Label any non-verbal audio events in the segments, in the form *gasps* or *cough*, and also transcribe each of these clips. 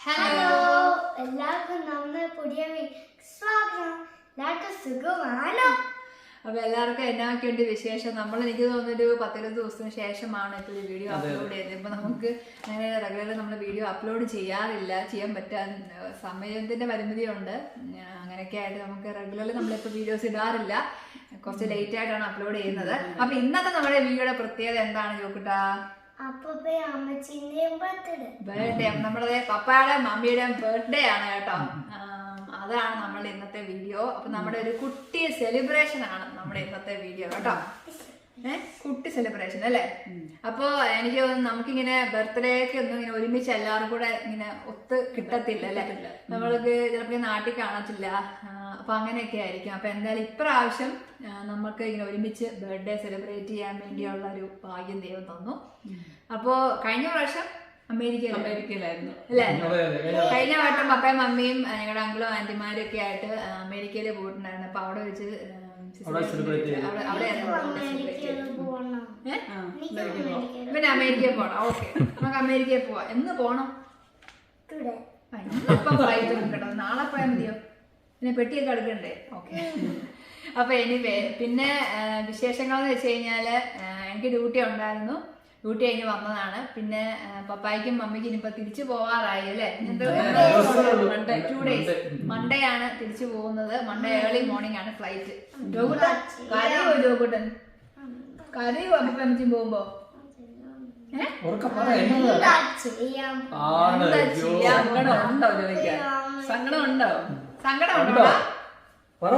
Hello എല്ലാവർക്കും നമ്മുടെ പുതിയ വീ- സ്വാഗതം. എല്ലാവർക്കും സുഖമാണോ? അപ്പൊ എല്ലാവർക്കും എന്നാക്കെയുണ്ട് വിശേഷം? നമ്മൾ എനിക്ക് തോന്നുന്നൊരു പത്തിരുപത് ദിവസത്തിന് ശേഷമാണ് ഇപ്പോൾ ഈ വീഡിയോ അപ്ലോഡ് ചെയ്തത് ഇപ്പൊ നമുക്ക് അങ്ങനെ റെഗുലർ നമ്മൾ വീഡിയോ അപ്ലോഡ് ചെയ്യാറില്ല. ചെയ്യാൻ പറ്റാൻ സമയത്തിന്റെ പരിമിതിയുണ്ട്. ഉണ്ട് അങ്ങനെയൊക്കെ ആയിട്ട് നമുക്ക് റെഗുലർ നമ്മളിപ്പോൾ വീഡിയോസ് ഇടാറില്ല. കുറച്ച് ലേറ്റ് ആയിട്ടാണ് അപ്ലോഡ് ചെയ്യുന്നത്. അപ്പൊ ഇന്നത്തെ നമ്മുടെ വീഡിയോയുടെ പ്രത്യേകത എന്താണ് ചോക്കിട്ടാ നമ്മുടെ പപ്പയുടെ മമ്മിയുടെയും ബർത്ത്ഡേ ആണ് കേട്ടോ. അതാണ് നമ്മൾ ഇന്നത്തെ വീഡിയോ അപ്പൊ നമ്മുടെ ഒരു കുട്ടി സെലിബ്രേഷൻ ആണ് നമ്മുടെ ഇന്നത്തെ വീഡിയോ കേട്ടോ. ഏഹ് കുട്ടി സെലിബ്രേഷൻ അല്ലേ? അപ്പോ എനിക്ക് തോന്നുന്നു നമുക്കിങ്ങനെ ബർത്ത്ഡേക്ക് ഒന്നും ഇങ്ങനെ ഒരുമിച്ച് എല്ലാവരും കൂടെ ഇങ്ങനെ ഒത്ത് കിട്ടത്തില്ല അല്ലേ? നമ്മൾക്ക് ചിലപ്പോൾ നാട്ടിൽ കാണത്തില്ല. ആ, അപ്പൊ അങ്ങനെയൊക്കെ ആയിരിക്കും. അപ്പോൾ എന്തായാലും ഇപ്രാവശ്യം നമുക്ക് ഇങ്ങനെ ഒരുമിച്ച് ബർത്ത്ഡേ സെലിബ്രേറ്റ് ചെയ്യാൻ വേണ്ടിയുള്ള ഒരു ഭാഗ്യം ദൈവം തന്നു. അപ്പോൾ കഴിഞ്ഞ പ്രാവശ്യം അമേരിക്കയിൽ അമേരിക്കയിലായിരുന്നു. അല്ലേ. കഴിഞ്ഞ വട്ടം പപ്പയും മമ്മിയും ഞങ്ങളുടെ അങ്കിളും ആന്റിമാരും ഒക്കെ ആയിട്ട് അമേരിക്കയിൽ പോയിട്ടുണ്ടായിരുന്നു. അപ്പൊ അവിടെ വെച്ച് പിന്നെ അമേരിക്കയിൽ പോണം. ഓക്കെ. നമുക്ക് അമേരിക്കയിൽ പോവാം. എന്ന് പോണം. ഫ്ലൈറ്റ് കിട്ടണം നാളെ പോയാൽ മതിയോ? പിന്നെ പെട്ടിയൊക്കെ എടുക്കണ്ടേ ഓക്കെ അപ്പൊ എനിവേ പിന്നെ വിശേഷങ്ങൾ എന്ന് വെച്ച് കഴിഞ്ഞാൽ എനിക്ക് ഡ്യൂട്ടി ഉണ്ടായിരുന്നു. ഡ്യൂട്ടി കഴിഞ്ഞ് വന്നതാണ്. പിന്നെ പപ്പായ്ക്കും മമ്മിക്കും ഇനിയിപ്പോ തിരിച്ചു പോവാറായി അല്ലേ? ടൂ ടു ഡേയ്സ് മൺഡേ ആണ് തിരിച്ചു പോകുന്നത്. മൺഡേ ഏർലി മോർണിംഗ് ആണ് ഫ്ലൈറ്റ് ജോകുട്ടൻ? കരയോ ജോകുട്ടൻ? കരയോ അപ്പൊ അമ്മച്ചും പോകുമ്പോ? സങ്കടം ഉണ്ടോ ചോദിക്കാൻ? സങ്കടം ഉണ്ടോ? സങ്കടം ഉണ്ടോ? ഉണ്ടോ? പറ.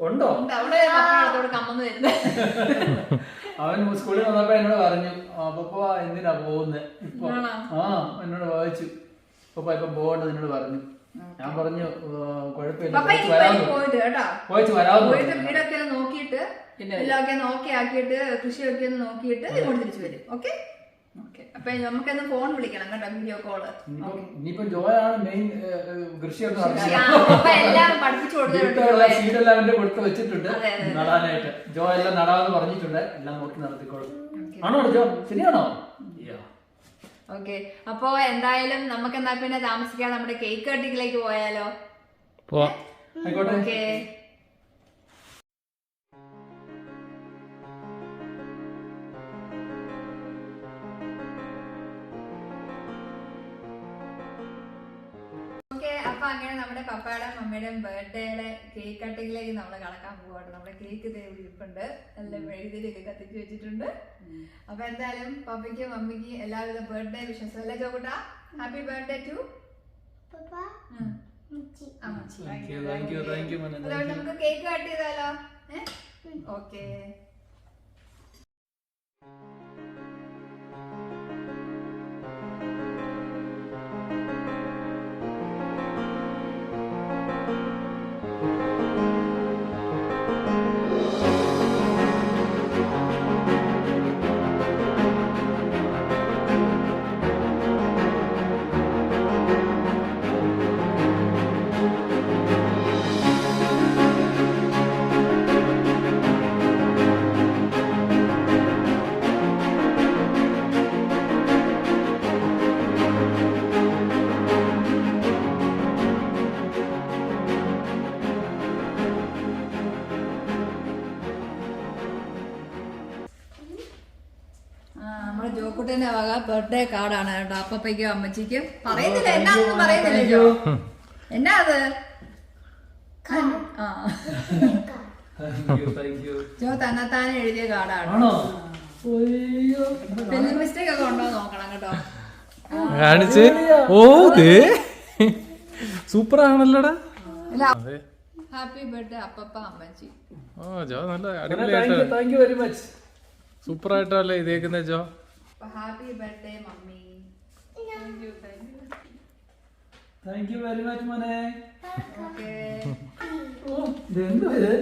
ഉണ്ടോ? *laughs* അവൻ സ്കൂളിൽ വന്നപ്പോ എന്നോട് പറഞ്ഞു അപ്പപ്പ എന്തിനാ പോകുന്നത് ഇപ്പൊ ആ എന്നോട് വായിച്ചു. പപ്പ ഇപ്പൊ പോകേണ്ടത് എന്നോട് പറഞ്ഞു. ഞാൻ പറഞ്ഞു കൊഴപ്പില്ല കുഴപ്പമില്ല പപ്പ പോയിട്ട് പറഞ്ഞു. വീടൊക്കെ നോക്കിയിട്ട് പിന്നെ എല്ലാം നോക്കി ആക്കിയിട്ട് കൃഷിയൊക്കെ ഒന്ന് നോക്കിയിട്ട് ഇങ്ങോട്ട് തിരിച്ചു വരും. ഓക്കെ? അപ്പൊ നമുക്കൊന്ന് ഫോൺ വിളിക്കണം കേട്ടോ വീഡിയോ കോൾ ഇനിയിപ്പം ഇനിയിപ്പം ജോയാണ് മെയിൻ സീഡെല്ലാം അവന്റെ കൊടുത്ത് വെച്ചിട്ടുണ്ട്. നടാനായിട്ട്. ജോ എല്ലാം നടാന്ന് പറഞ്ഞിട്ടുണ്ട്. എല്ലാം നോക്കി നടത്തിക്കോളും. Okay. ആണോ ജോ? ശരിയാണോ? ഓക്കെ അപ്പൊ എന്തായാലും നമുക്ക് എന്നാ പിന്നെ താമസിക്കാതെ നമ്മുടെ കേക്ക് കട്ടിങ്ങിലേക്ക് പോയാലോ? ആയിക്കോട്ടെ. അപ്പൊ അങ്ങനെ നമ്മുടെ പപ്പയുടെ മമ്മിയുടെയും ബർത്ത്ഡേയുടെ കേക്ക് കട്ടിങ്ങിലേക്ക് നമ്മൾ കടക്കാൻ പോവാണ് നമ്മുടെ കേക്ക് ഇതേ ഇരിപ്പുണ്ട്. നല്ല എഴുതിയിലൊക്കെ കത്തിച്ച് വെച്ചിട്ടുണ്ട്. അപ്പൊ എന്തായാലും പപ്പയ്ക്കും മമ്മിക്ക് എല്ലാവിധ ബർത്ത്ഡേ വിശ്വാസം അല്ലേ ചോക്കുട്ടാ? ഹാപ്പി ബർത്ത്ഡേ ടു അതുകൊണ്ട് നമുക്ക് കേക്ക് കട്ട് ചെയ്താലോ? ഓക്കെ ബർത്ത്ഡേ കാർഡാണ് കേട്ടോ. അപ്പയ്ക്കും അമ്മച്ചിക്കും. പറയുന്നില്ല. എന്നാന്നും പറയുന്നില്ലല്ലോ. എന്നാ അത്? ആ. Thank you, thank you. ജോ തന്നെത്താനെ എഴുതിയ കാർഡാണ് സ്പെല്ലിംഗ് മിസ്റ്റേക്ക് ഒക്കെ ഉണ്ടോ നോക്കണം കേട്ടോ. കാണിച്ച്. ഓ സൂപ്പർ ആണല്ലോടാ ഹാപ്പി ബർത്ത്ഡേ അപ്പപ്പ അമ്മച്ചി. ഓ ജോ നല്ല അടിപൊളിയായിട്ട്. സൂപ്പർ ആയിട്ടല്ലേ ഇതേക്കുന്നേ Jo. Happy birthday mummy. Thank you very much മോനെ. ഓക്കെ ഓ ഇതെന്തോ ഇത്?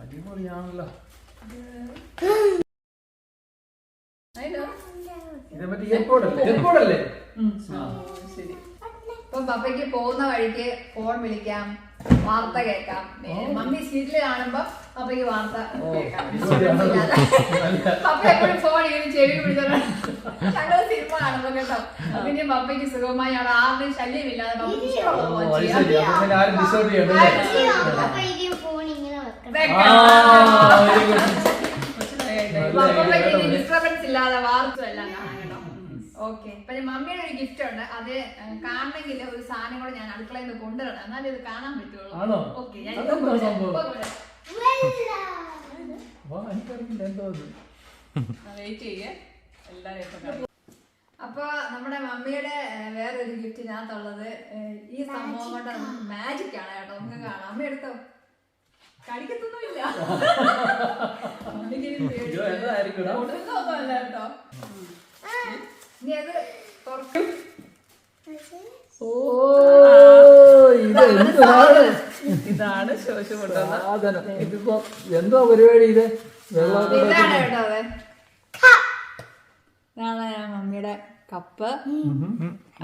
അടിപൊളിയാണല്ലോ. ശരി. ഇപ്പൊ പപ്പയ്ക്ക് പോകുന്ന വഴിക്ക് ഫോൺ വിളിക്കാം. വാർത്ത കേൾക്കാം. മമ്മി സീറ്റിൽ കാണുമ്പോ പപ്പയ്ക്ക് വാർത്ത കേൾക്കാം. പപ്പ എപ്പോഴും ഫോൺ ഇങ്ങനെ ചെവി പിടിച്ചോണ്ട് ഞങ്ങൾ സിനിമ കാണുമ്പോ കേട്ടോ. പിന്നെ പപ്പയ്ക്ക് സുഖമായി. അവിടെ ആരുടെയും ശല്യമില്ലാതെ പപ്പയ്ക്ക് അപ്പൊ അപ്പൊ ഈ ഡിസ്റ്റർബൻസ് ഇല്ലാതെ വാർത്ത എല്ലാം കാണാം ഓക്കെ. പിന്നെ മമ്മിയുടെ ഒരു ഗിഫ്റ്റ് ഉണ്ട്. അത് കാണണമെങ്കിൽ ഒരു സാധനം കൂടെ ഞാൻ അടുക്കളയിൽ നിന്ന് കൊണ്ടുവരണം. എന്നാലേ ഇത് കാണാൻ പറ്റുള്ളൂ? ഓക്കെ ഞാൻ? ഇപ്പൊ വെയിറ്റ് ചെയ്യേ. ഇപ്പൊ അപ്പൊ നമ്മുടെ മമ്മിയുടെ വേറെ വേറൊരു ഗിഫ്റ്റ് ഞാൻ ഏഹ്, ഈ സംഭവം കൊണ്ട് മാജിക് ആണ്. കേട്ടോ. നമുക്ക് കാണാം. അമ്മ എടുത്തോ കടിക്കത്തൊന്നുമില്ല. *laughs* ഇടാ? കൊടുക്കുന്നൊന്നുമല്ല കേട്ടോ. ഇനി അത് തുറക്കും. ഓ ഇത് എന്താണ് ഇതാണ് ശോശ സാധനം. ഇതിപ്പോ എന്തോ പരിപാടി ഇത്? ഇതാണ് മമ്മിയുടെ കപ്പ്.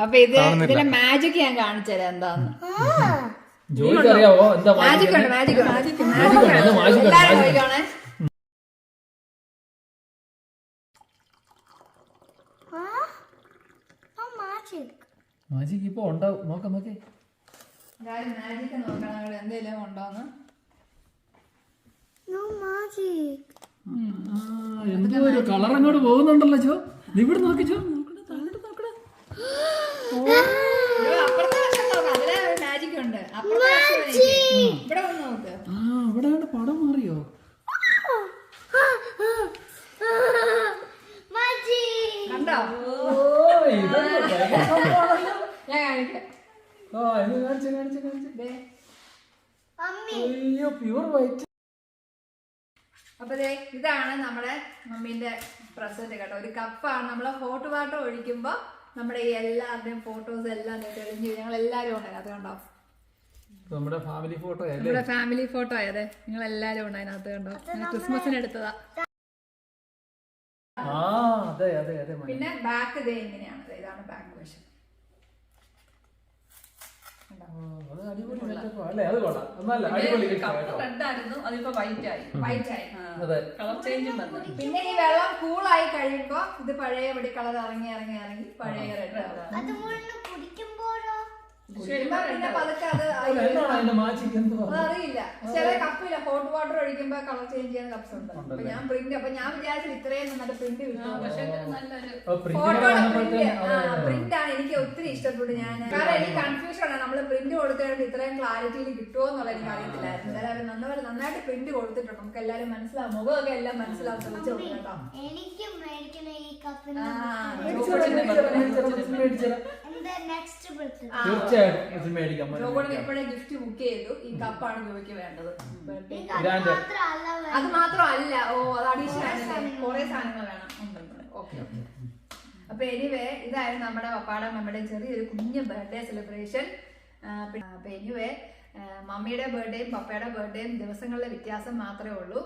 അപ്പൊ ഇത് ഇതിലെ മാജിക് ഞാൻ കാണിച്ചു തരാം എന്താന്ന്. ജോലിക്ക് അറിയാവോ എന്താ മാജിക് ഉണ്ട് മാജിക് മാജിക് മാജിക് ഉണ്ട്, ഇത് magic ഉണ്ട്, എല്ലാരും magic ഉണ്ട്. നോക്കിക്കോണേ മാജിക്ക് ഇപ്പൊ ഉണ്ടാവും നോക്കാം നോക്കേ. എല്ലാരും മാജിക് നോക്കണം. ഇവിടെ എന്തെങ്കിലും ഉണ്ടോന്ന്. എന്തോ ഒരു കളർ അങ്ങോട്ട് പോകുന്നുണ്ടല്ലോ ചോ ഇവിടെ നോക്കി ചോ *gasps* ഇവിടെ അപ്പുറത്തെ വശം നോക്കാം. അതിലെ മാജിക് ഉണ്ട്. അപ്പുറത്തെ വശം എനിക്ക്. ഇവിടെ നോക്ക്. ആ അവിടെ പടം മാറിയോ Magic. കണ്ടോ ഓ ഇതൊക്കെ ഭയങ്കര സംഭവമാണല്ലോ. ഞാൻ കാണിക്കാം ആ ഇത് കാണിച്ച് കാണിച്ച് കാണിച്ച് ദേ. Mummy. വൈറ്റ് അപ്പൊ ദേ ഇതാണ് നമ്മുടെ മമ്മീന്റെ പ്രസന്റ് കേട്ടോ. ഒരു കപ്പാണ്. നമ്മളെ ഹോട്ട് വാട്ടർ ഒഴിക്കുമ്പോ നമ്മുടെ ഈ എല്ലാവരുടെയും ഫോട്ടോസ് എല്ലാം തെളിഞ്ഞു ഞങ്ങൾ എല്ലാവരും ഉണ്ട് അതുകൊണ്ടോ കണ്ടോ? നമ്മുടെ ഫാമിലി ഫോട്ടോ നമ്മുടെ ഫാമിലി ഫോട്ടോ ആയതെ നിങ്ങൾ എല്ലാരും ഉണ്ട് അതിനകത്ത് കണ്ടോ? ക്രിസ്മസിന് എടുത്തതാ. പിന്നെ ബാക്ക് ഇതേ ഇങ്ങനെയാണ്. ദേ ഇതാണ് ബാക്ക് വശം അത് അടിപൊളി setup ആ. അല്ലേ? അത് കൊള്ളാം. എന്നല്ല അടിപൊളി gift കപ്പ് കേട്ടോ. റെഡ് ആയിരുന്നു അതിപ്പോ വൈറ്റ് ആയി. വൈറ്റ് ആയി. അതെ. കളർ ചേഞ്ചും വന്നു. പിന്നെ ഈ വെള്ളം കൂളായി കഴിയുമ്പോ ഇത് പഴയപടി കളർ ഇറങ്ങി ഇറങ്ങി ഇറങ്ങി പഴയ റെഡ് കളർ അത് കുടിക്കുമ്പോഴോ കുടിക്കുമ്പോ പിന്നെ പതുക്കെ അത് അതറിയില്ല. ചില കപ്പില്ല. ഹോട്ട് വാട്ടർ ഒഴിക്കുമ്പോ കളർ ചേഞ്ച് ചെയ്യുന്ന കപ്സ് ഉണ്ട്. അപ്പൊ ഞാൻ പ്രിന്റ് അപ്പൊ ഞാൻ വിചാരിച്ചു ഇത്രയും നന്നായിട്ട് പ്രിന്റ് പ്രിന്റ് ആണ് എനിക്ക് ഒത്തിരി ഇഷ്ടപ്പെട്ടു ഞാൻ. കാരണം എനിക്ക് കൺഫ്യൂഷൻ ആണ്. നമ്മൾ പ്രിന്റ് കൊടുത്തിട്ട് ഇത്രയും ക്ലാരിറ്റിയിൽ കിട്ടുമോ എന്നുള്ള എനിക്ക് അറിയത്തില്ലായിരുന്നു. എന്തായാലും അവർ നന്നായിട്ട് നന്നായിട്ട് പ്രിന്റ് കൊടുത്തിട്ടുണ്ട്. നമുക്ക് എല്ലാവരും മനസ്സിലാവും. മുഖമൊക്കെ എല്ലാം മനസ്സിലാവും. ശ്രമിച്ചു കേട്ടോ. തീർച്ചയായിട്ടും ഇത് മേടിക്കാം ജോഗോടെ ഇപ്പോഴേ ഗിഫ്റ്റ് ബുക്ക് ചെയ്തു. ഈ കപ്പാണ് ജോയ്ക്ക് വേണ്ടത്. അത് മാത്രമല്ല. ഓ അത് അഡീഷണൽ ആണ് കുറെ സാധനങ്ങൾ വേണം. Okay okay. അപ്പൊ എനിവേ ഇതായിരുന്നു നമ്മുടെ പപ്പാടെ നമ്മുടെ ചെറിയൊരു കുഞ്ഞു ബർത്ത്ഡേ സെലിബ്രേഷൻ അപ്പൊ എനിവേ മമ്മിയുടെ ബർത്ത്ഡേയും പപ്പയുടെ ബർത്ത്ഡേയും ദിവസങ്ങളിലെ വ്യത്യാസം മാത്രമേ ഉള്ളൂ.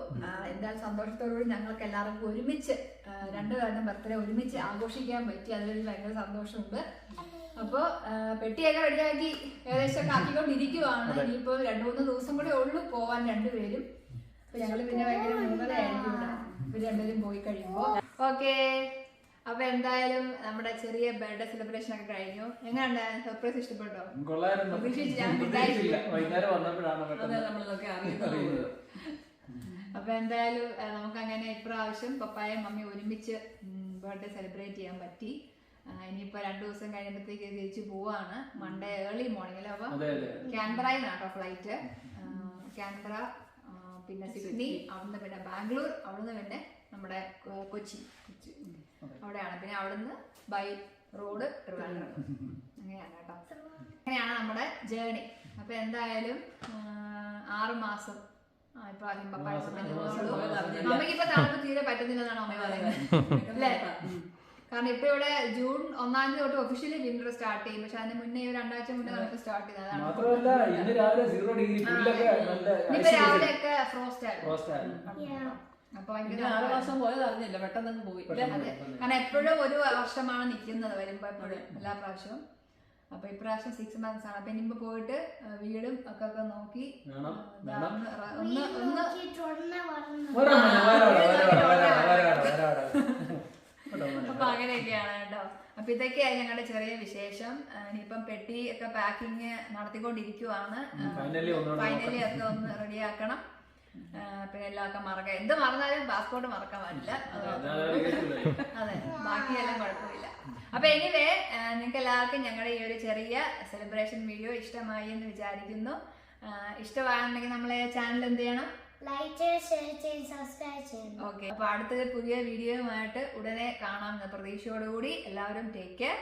എന്തായാലും സന്തോഷത്തോടുകൂടി ഞങ്ങൾക്ക് എല്ലാവർക്കും ഒരുമിച്ച് രണ്ടുപേരുടെ ബർത്ത്ഡേ ഒരുമിച്ച് ആഘോഷിക്കാൻ പറ്റി. അതിലൊരു ഭയങ്കര സന്തോഷമുണ്ട്. അപ്പോൾ പെട്ടിയൊക്കെ റെഡിയാക്കി ഏകദേശം കാക്കിക്കൊണ്ടിരിക്കുവാണ് ആക്കിക്കൊണ്ടിരിക്കുവാണ്. ഇനിയിപ്പോൾ രണ്ടു മൂന്ന് ദിവസം കൂടെ ഉള്ളു പോവാൻ രണ്ടുപേരും. അപ്പൊ ഞങ്ങൾ പിന്നെ ഭയങ്കര മുൻപതായിരിക്കും ഇവർ രണ്ടുപേരും പോയി കഴിയുമ്പോ. ഓക്കെ. അപ്പൊ എന്തായാലും നമ്മുടെ ചെറിയ ബർത്ത്ഡേ സെലിബ്രേഷൻ ഒക്കെ കഴിഞ്ഞു. എങ്ങനെയുണ്ട്? സർപ്രൈസ് ഇഷ്ടപ്പെട്ടോ? അപ്പൊ എന്തായാലും നമുക്ക് അങ്ങനെ ഇപ്രാവശ്യം പപ്പായും മമ്മി ഒരുമിച്ച് ബർത്ത്ഡേ സെലിബ്രേറ്റ് ചെയ്യാൻ പറ്റി. ഇനിയിപ്പോ രണ്ടു ദിവസം കഴിയുമ്പോഴത്തേക്ക് തിരിച്ചു പോവാണ്. മൺഡേ ഏർലി മോർണിംഗിൽ അപ്പൊ? അതെ അതെ. ക്യാൻബറയിൽ നിന്നാട്ടോ ഫ്ലൈറ്റ് ക്യാൻബറ പിന്നെ സിഡ്നി അവിടുന്ന് പിന്നെ ബാംഗ്ലൂർ അവിടുന്ന് പിന്നെ നമ്മുടെ കൊച്ചി. കൊച്ചി. അവിടെയാണ്. പിന്നെ അവിടുന്ന് ബൈ റോഡ് ട്രിവാൻഡ്രം. അങ്ങനെയാണ് കേട്ടോ. അങ്ങനെയാണ് നമ്മുടെ ജേണി അപ്പൊ എന്തായാലും ആറ് മാസം. ആ, ഇപ്പൊ പപ്പായ അമ്മയ്ക്ക് ഇപ്പൊ തണുപ്പ് തീരെ പറ്റുന്നില്ലെന്നാണ് അമ്മ പറയുന്നത്. അല്ലേ? കാരണം ഇപ്പൊ ഇവിടെ ജൂൺ ഒന്നാം തീയതി തൊട്ട് ഒഫീഷ്യലി വിന്റർ സ്റ്റാർട്ട് ചെയ്യും. പക്ഷെ അതിന് മുന്നേ ഒരു രണ്ടാഴ്ച മുന്നേ നമുക്ക് സ്റ്റാർട്ട് ചെയ്തത് അതാണ് മാത്രമല്ല ഇന്ന് രാവിലെ സീറോ ഡിഗ്രി നല്ല ഇനിയിപ്പോ രാവിലെയൊക്കെ ഫ്രോസ്റ്റ് ആയിരുന്നു. അപ്പൊ ഭയങ്കര ആറ് മാസം പോയത് അറിഞ്ഞില്ല. പെട്ടെന്ന് പോയി. അതെ. കാരണം എപ്പോഴും ഒരു വർഷമാണ് നിൽക്കുന്നത് വരുമ്പോ എപ്പോഴും എല്ലാ പ്രാവശ്യവും. അപ്പൊ ഇപ്രാവശ്യം സിക്സ് മന്ത്സ് ആണ്. അപ്പൊ ഇനിയിപ്പോ പോയിട്ട് വീടും ഒക്കെ ഒക്കെ നോക്കി. ഒന്ന് ഒന്ന് ഒന്ന് നോക്കിയിട്ട് ഉടനെ വരണം വരാം മോനെ, വരാം, വരാം, വരാം, വരാം, വരാം, വരാം. കേട്ടോ മോനെ. അപ്പൊ അങ്ങനെയൊക്കെയാണ് കേട്ടോ. അപ്പൊ ഇതൊക്കെയായി ഞങ്ങളുടെ ചെറിയ വിശേഷം. ഇനിയിപ്പം പെട്ടി ഒക്കെ പാക്കിങ് നടത്തിക്കൊണ്ടിരിക്കുവാണ്. ഫൈനലി ഒക്കെ ഒന്ന് റെഡിയാക്കണം പിന്നെ എല്ലാം ഒക്കെ മറക്കാം എന്ത് മറന്നാലും പാസ്പോർട്ട് മറക്കാൻ പറ്റില്ല അത് ബാക്കിയെല്ലാം കുഴപ്പമില്ല. അപ്പൊ എനിവേ നിങ്ങൾക്ക് എല്ലാവർക്കും ഞങ്ങളുടെ ഈ ഒരു ചെറിയ സെലിബ്രേഷൻ വീഡിയോ ഇഷ്ടമായി എന്ന് വിചാരിക്കുന്നു. ഇഷ്ടമാണെന്നുണ്ടെങ്കിൽ നമ്മളെ ചാനൽ എന്ത് ചെയ്യണം? ഓക്കെ അപ്പൊ അടുത്ത പുതിയ വീഡിയോയുമായിട്ട് ഉടനെ കാണാം എന്ന പ്രതീക്ഷയോടുകൂടി എല്ലാവരും ടേക്ക് കെയർ.